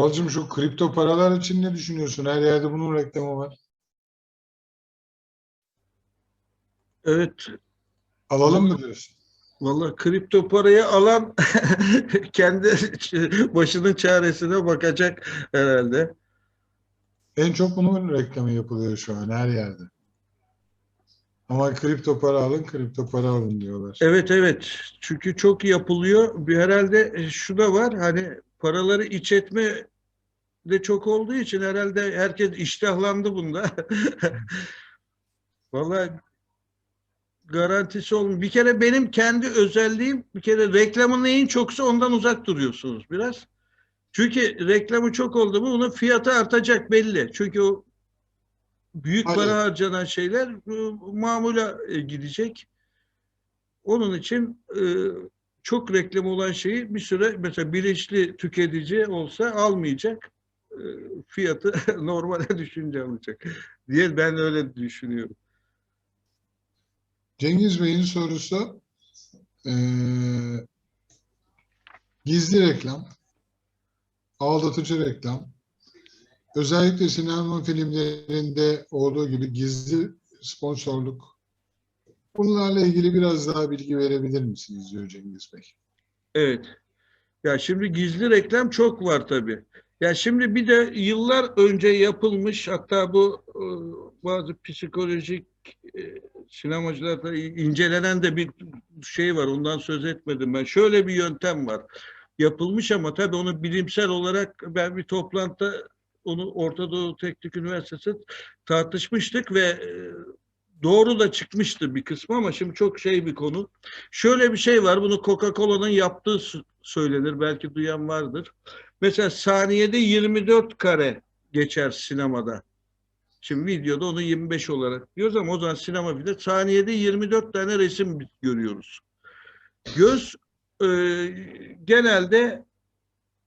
Uralcığım şu kripto paralar için ne düşünüyorsun? Her yerde bunun reklamı var. Evet, Alalım mı diyorsun? vallahi kripto parayı alan kendi başının çaresine bakacak herhalde. En çok bunun reklamı yapılıyor şu an her yerde. Ama kripto para alın, kripto para alın diyorlar. Evet evet. Çünkü çok yapılıyor. Bir herhalde şu da var. Hani paraları iç etme de çok olduğu için herhalde herkes iştahlandı bunda. Vallahi garantisi olmuyor. Bir kere benim kendi özelliğim bir kere reklamın neyin çoksa ondan uzak duruyorsunuz biraz. Çünkü reklamı çok oldu mu onun fiyatı artacak belli. Çünkü o büyük Aynen. para harcanan şeyler mamula e, gidecek. Onun için e, çok reklam olan şeyi bir süre mesela bilinçli tüketici olsa almayacak. E, fiyatı normale düşünce alacak diye ben öyle düşünüyorum. Cengiz Bey'in sorusu eee, gizli reklam, aldatıcı reklam, özellikle sinema filmlerinde olduğu gibi gizli sponsorluk. Bunlarla ilgili biraz daha bilgi verebilir misiniz diyor Cengiz Bey. Evet. Ya şimdi gizli reklam çok var tabii. Ya şimdi bir de yıllar önce yapılmış hatta bu e, bazı psikolojik e, sinemacılarda incelenen de bir şey var. Ondan söz etmedim ben. Şöyle bir yöntem var. Yapılmış ama tabii onu bilimsel olarak ben bir toplantıda onu Orta Doğu Teknik Üniversitesi tartışmıştık ve e, doğru da çıkmıştı bir kısmı ama şimdi çok şey bir konu. Şöyle bir şey var. Bunu Coca-Cola'nın yaptığı söylenir. Belki duyan vardır. Mesela saniyede 24 kare geçer sinemada. Şimdi videoda onu 25 olarak diyoruz ama o zaman sinema filmde saniyede 24 tane resim görüyoruz. Göz e, genelde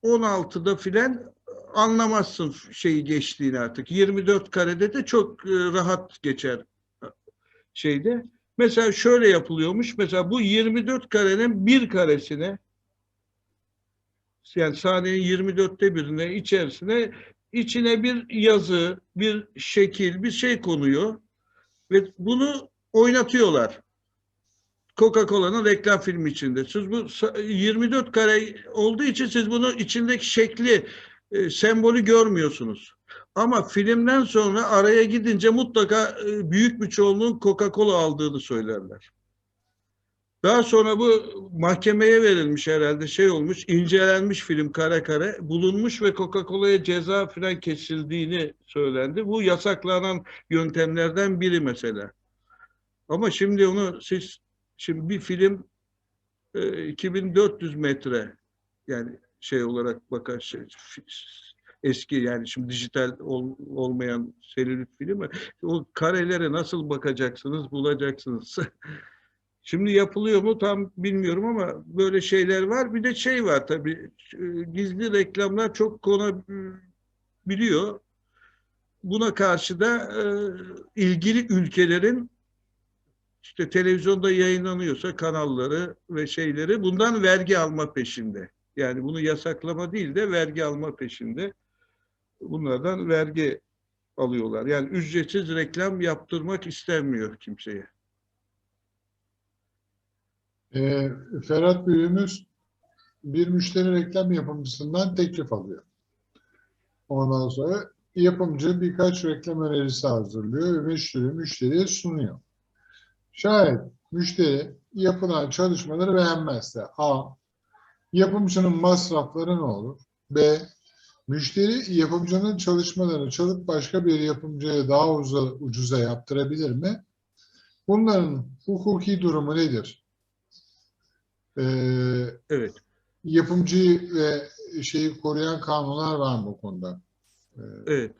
16'da filan anlamazsın şeyi geçtiğini artık. 24 karede de çok e, rahat geçer şeyde. Mesela şöyle yapılıyormuş. Mesela bu 24 karenin bir karesine yani saniyenin 24'te birine içerisine içine bir yazı, bir şekil, bir şey konuyor ve bunu oynatıyorlar. Coca-Cola'nın reklam filmi içinde. Siz bu sa- 24 kare olduğu için siz bunu içindeki şekli, e, sembolü görmüyorsunuz. Ama filmden sonra araya gidince mutlaka e, büyük bir çoğunluğun Coca-Cola aldığını söylerler. Daha sonra bu mahkemeye verilmiş herhalde şey olmuş, incelenmiş film kare kare bulunmuş ve Coca-Cola'ya ceza falan kesildiğini söylendi. Bu yasaklanan yöntemlerden biri mesela. Ama şimdi onu siz şimdi bir film e, 2400 metre yani şey olarak bakar şey, eski yani şimdi dijital ol- olmayan selülit film o karelere nasıl bakacaksınız bulacaksınız. Şimdi yapılıyor mu tam bilmiyorum ama böyle şeyler var. Bir de şey var tabii e, gizli reklamlar çok konabiliyor. Buna karşı da e, ilgili ülkelerin işte televizyonda yayınlanıyorsa kanalları ve şeyleri bundan vergi alma peşinde. Yani bunu yasaklama değil de vergi alma peşinde. Bunlardan vergi alıyorlar. Yani ücretsiz reklam yaptırmak istenmiyor kimseye. Ee, Ferhat Büyüğümüz bir müşteri reklam yapımcısından teklif alıyor. Ondan sonra yapımcı birkaç reklam önerisi hazırlıyor ve müşteri müşteriye sunuyor. Şayet müşteri yapılan çalışmaları beğenmezse A. Yapımcının masrafları ne olur? B. Müşteri yapımcının çalışmalarını çalıp başka bir yapımcıya daha uza, ucuza yaptırabilir mi? Bunların hukuki durumu nedir? Ee, Evet. yapımcıyı ve şeyi koruyan kanunlar var mı bu konuda? Ee, Evet.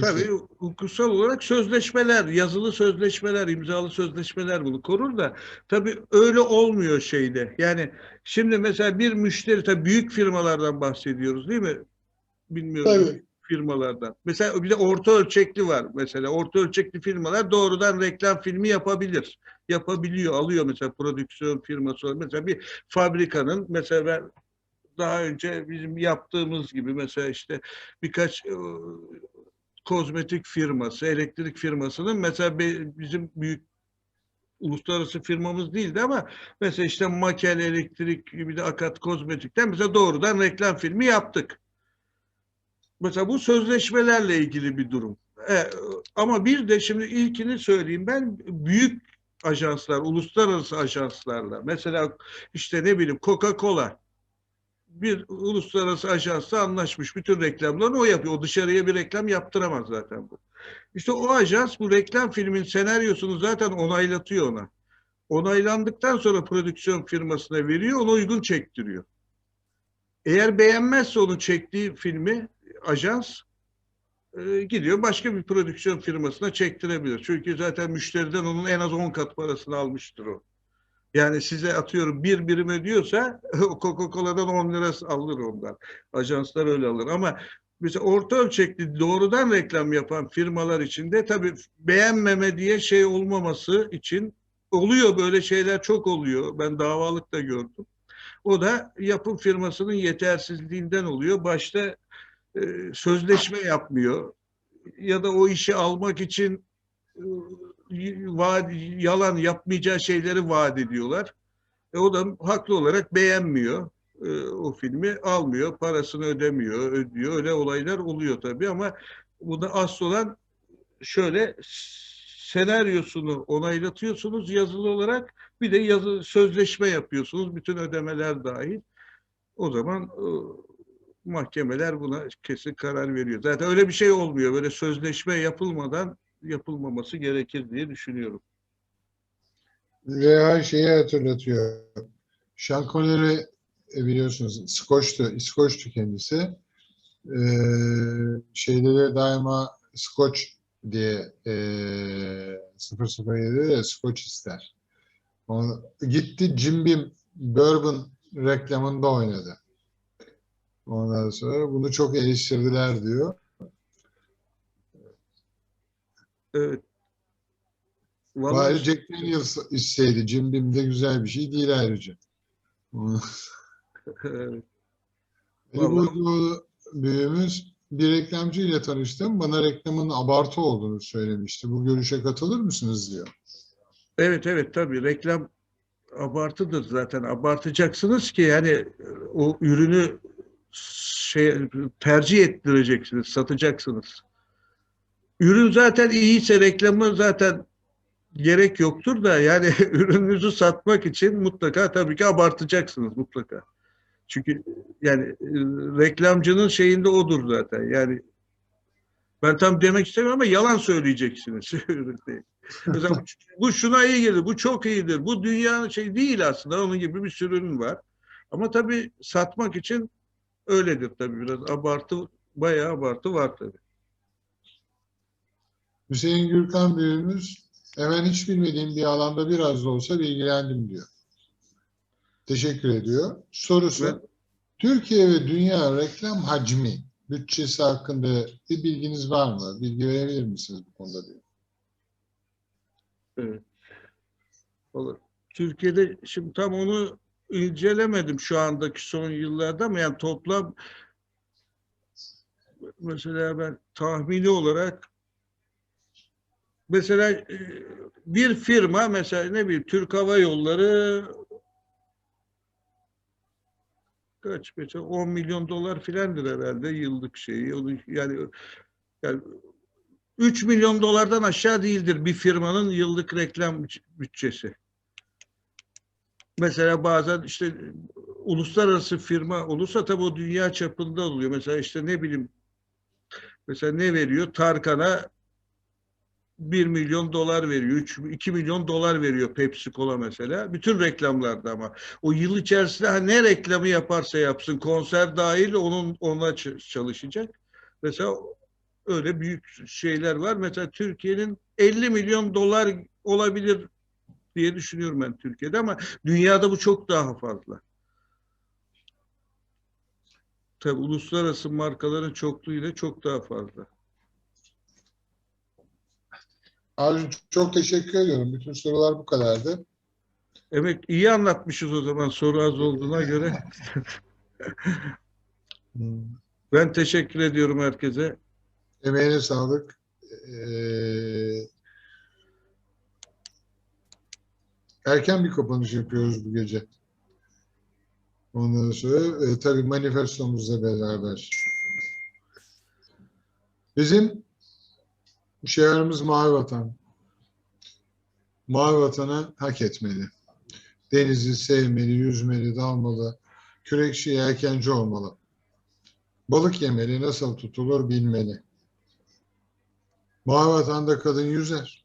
Tabii şey- hukusal olarak sözleşmeler, yazılı sözleşmeler, imzalı sözleşmeler bunu korur da tabii öyle olmuyor şeyde. Yani şimdi mesela bir müşteri tabii büyük firmalardan bahsediyoruz değil mi? Bilmiyorum Tabii. firmalardan. Mesela bir de orta ölçekli var mesela. Orta ölçekli firmalar doğrudan reklam filmi yapabilir. Yapabiliyor, alıyor mesela prodüksiyon firması. Mesela bir fabrikanın mesela ben daha önce bizim yaptığımız gibi mesela işte birkaç e, kozmetik firması, elektrik firmasının mesela bizim büyük uluslararası firmamız değildi ama mesela işte Makel Elektrik gibi de Akat Kozmetik'ten mesela doğrudan reklam filmi yaptık. Mesela bu sözleşmelerle ilgili bir durum. E, ama bir de şimdi ilkini söyleyeyim ben büyük ajanslar, uluslararası ajanslarla mesela işte ne bileyim Coca-Cola bir uluslararası ajansla anlaşmış. Bütün reklamlarını o yapıyor. O dışarıya bir reklam yaptıramaz zaten bu. İşte o ajans bu reklam filmin senaryosunu zaten onaylatıyor ona. Onaylandıktan sonra prodüksiyon firmasına veriyor, ona uygun çektiriyor. Eğer beğenmezse onu çektiği filmi ajans e, gidiyor başka bir prodüksiyon firmasına çektirebilir. Çünkü zaten müşteriden onun en az 10 kat parasını almıştır o. Yani size atıyorum bir birim ödüyorsa Coca-Cola'dan 10 lirası alır ondan. Ajanslar öyle alır ama mesela orta ölçekli doğrudan reklam yapan firmalar için de tabii beğenmeme diye şey olmaması için oluyor böyle şeyler çok oluyor. Ben davalık da gördüm. O da yapım firmasının yetersizliğinden oluyor. Başta sözleşme yapmıyor ya da o işi almak için e, vaat, yalan yapmayacağı şeyleri vaat ediyorlar. E, o da haklı olarak beğenmiyor e, o filmi almıyor, parasını ödemiyor, ödüyor. Öyle olaylar oluyor tabii ama bu da asıl olan şöyle senaryosunu onaylatıyorsunuz yazılı olarak bir de yazı sözleşme yapıyorsunuz bütün ödemeler dahil. O zaman e, mahkemeler buna kesin karar veriyor. Zaten öyle bir şey olmuyor. Böyle sözleşme yapılmadan yapılmaması gerekir diye düşünüyorum. Veya şeyi hatırlatıyor. Sean Connery e, biliyorsunuz İskoç'tu, İskoç'tu kendisi. Ee, şeyde de daima Skoç diye e, 007'de de Skoç ister. Onu, gitti Jim Beam Bourbon reklamında oynadı. Ondan sonra bunu çok eleştirdiler diyor. Evet. Bari Vallahi Jack Daniels isteydi. Jim Beam de güzel bir şey değil ayrıca. evet. Vallahi- büyüğümüz bir reklamcı ile tanıştım. Bana reklamın abartı olduğunu söylemişti. Bu görüşe katılır mısınız diyor. Evet evet tabii reklam abartıdır zaten. Abartacaksınız ki yani o ürünü şey tercih ettireceksiniz, satacaksınız. Ürün zaten iyiyse reklamı zaten gerek yoktur da yani ürününüzü satmak için mutlaka tabii ki abartacaksınız mutlaka. Çünkü yani reklamcının şeyinde odur zaten. Yani ben tam demek istemiyorum ama yalan söyleyeceksiniz. Mesela bu şuna iyi gelir, bu çok iyidir. Bu dünyanın şey değil aslında. Onun gibi bir sürü ürün var. Ama tabii satmak için öyledir tabii biraz abartı, bayağı abartı var tabii. Hüseyin Gürkan büyüğümüz hemen hiç bilmediğim bir alanda biraz da olsa bilgilendim diyor. Teşekkür ediyor. Sorusu Ben- Türkiye ve dünya reklam hacmi bütçesi hakkında bir bilginiz var mı? Bilgi verebilir misiniz bu konuda diyor. Evet. Olur. Türkiye'de şimdi tam onu incelemedim şu andaki son yıllarda ama yani toplam mesela ben tahmini olarak mesela e, bir firma mesela ne bileyim Türk Hava Yolları kaç mesela 10 milyon dolar filandır herhalde yıllık şeyi. Onu yani yani 3 milyon dolardan aşağı değildir bir firmanın yıllık reklam büt- bütçesi. Mesela bazen işte uluslararası firma olursa tabii o dünya çapında oluyor. Mesela işte ne bileyim mesela ne veriyor? Tarkan'a 1 milyon dolar veriyor. 3, 2 milyon dolar veriyor Pepsi Cola mesela. Bütün reklamlarda ama. O yıl içerisinde ne reklamı yaparsa yapsın konser dahil onun ona çalışacak. Mesela öyle büyük şeyler var. Mesela Türkiye'nin 50 milyon dolar olabilir diye düşünüyorum ben Türkiye'de ama dünyada bu çok daha fazla. Tabii uluslararası markaların çokluğuyla çok daha fazla. Arzu çok teşekkür ediyorum. Bütün sorular bu kadardı. Evet iyi anlatmışız o zaman soru az olduğuna göre. Ben teşekkür ediyorum herkese. Emeğine sağlık. Ee, erken bir kapanış yapıyoruz bu gece. Ondan sonra e, tabii manifestomuzla beraber. Bizim şiarımız Mavi Vatan. Mavi Vatan'ı hak etmeli. Denizi sevmeli, yüzmeli, dalmalı, kürekçi, yelkenci olmalı. Balık yemeli, nasıl tutulur bilmeli. Mavi Vatan'da kadın yüzer.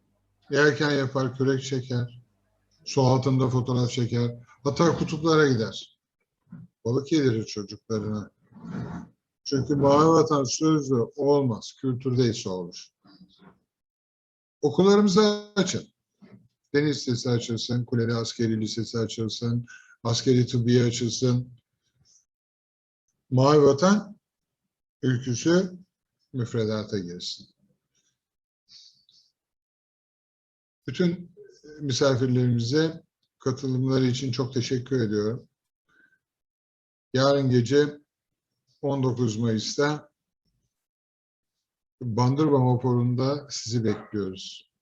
Yelken yapar, kürek çeker. Su altında fotoğraf çeker. Hatta kutuplara gider. Balık yedirir çocuklarına. Çünkü Mavi Vatan sözlü olmaz. Kültürde ise olur. Okullarımızı açın. Deniz Lisesi açılsın, Kuleli Askeri Lisesi açılsın, Askeri Tıbbiye açılsın. Mavi Vatan ülküsü müfredata girsin. Bütün misafirlerimize katılımları için çok teşekkür ediyorum. Yarın gece 19 Mayıs'ta Bandırma Moporu'nda sizi bekliyoruz.